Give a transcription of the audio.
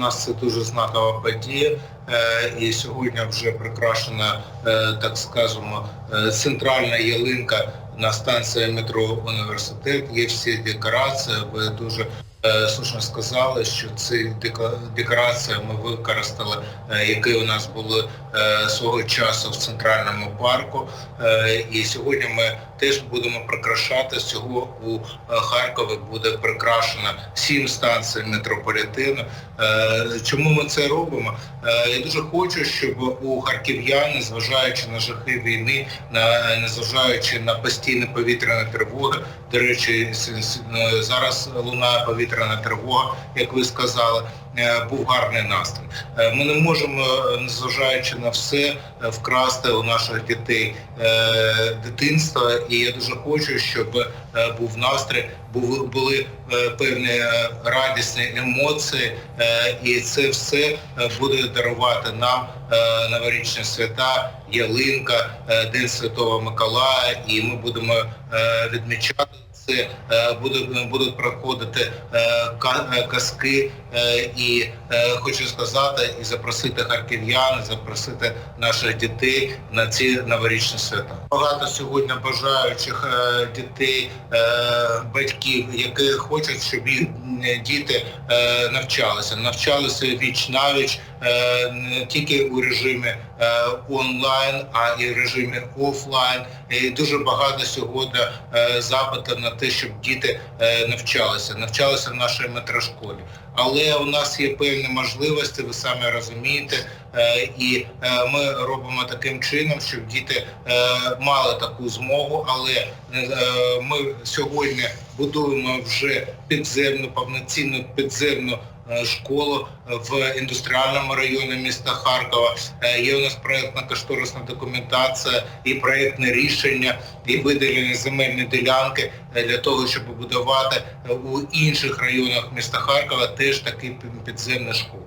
нас це дуже знакова подія. Е, І сьогодні вже прикрашена, е, так скажемо, е, центральна ялинка на станції метро Університет. Є всі декорації. Ви дуже слушно сказали, що ці деко- декорації ми використали, е, які у нас були е, свого часу в центральному парку. Е, І сьогодні ми теж будемо прикрашати. Всього у е, Харкові буде прикрашено сім станцій метрополітену. Е, Чому ми це робимо? Е, Я дуже хочу, щоб у харків'ян, незважаючи на жахи війни, незважаючи на постійні повітряні тривоги, до речі, е, зараз лунає повітряна тривога, як ви сказали, був гарний настрій. Е, Ми не можемо, е, незважаючи на все, е, вкрасти у наших дітей е, дитинство, і я дуже хочу, щоб е, був настрій, були, е, певні е, радісні емоції, е, і це все е, буде дарувати нам е, новорічні свята, ялинка, е, День Святого Миколая, і ми будемо е, відмічати це. Е, Будуть, проходити е, ка- е, казки, е, і е, хочу сказати і запросити харків'ян, запросити наших дітей на ці новорічні свята. Багато сьогодні бажаючих е, дітей, е, батьків, які хочуть, щоб їх діти е, навчалися, навчалися віч навіч е, не тільки у режимі е, онлайн, а і в режимі офлайн. І дуже багато сьогодні е, запитів на те, щоб діти е, навчалися, навчалися в нашій метрошколі. Але у нас є певні можливості, ви самі розумієте, е, і е, ми робимо таким чином, щоб діти е, мали таку змогу, але ми сьогодні будуємо вже підземну, повноцінну підземну школу в індустріальному районі міста Харкова. Е, Є у нас проєктна кошторисна документація і проєктне рішення, і виділені земельні ділянки е, для того, щоб будувати е, у інших районах міста Харкова теж такі пі- підземні школи.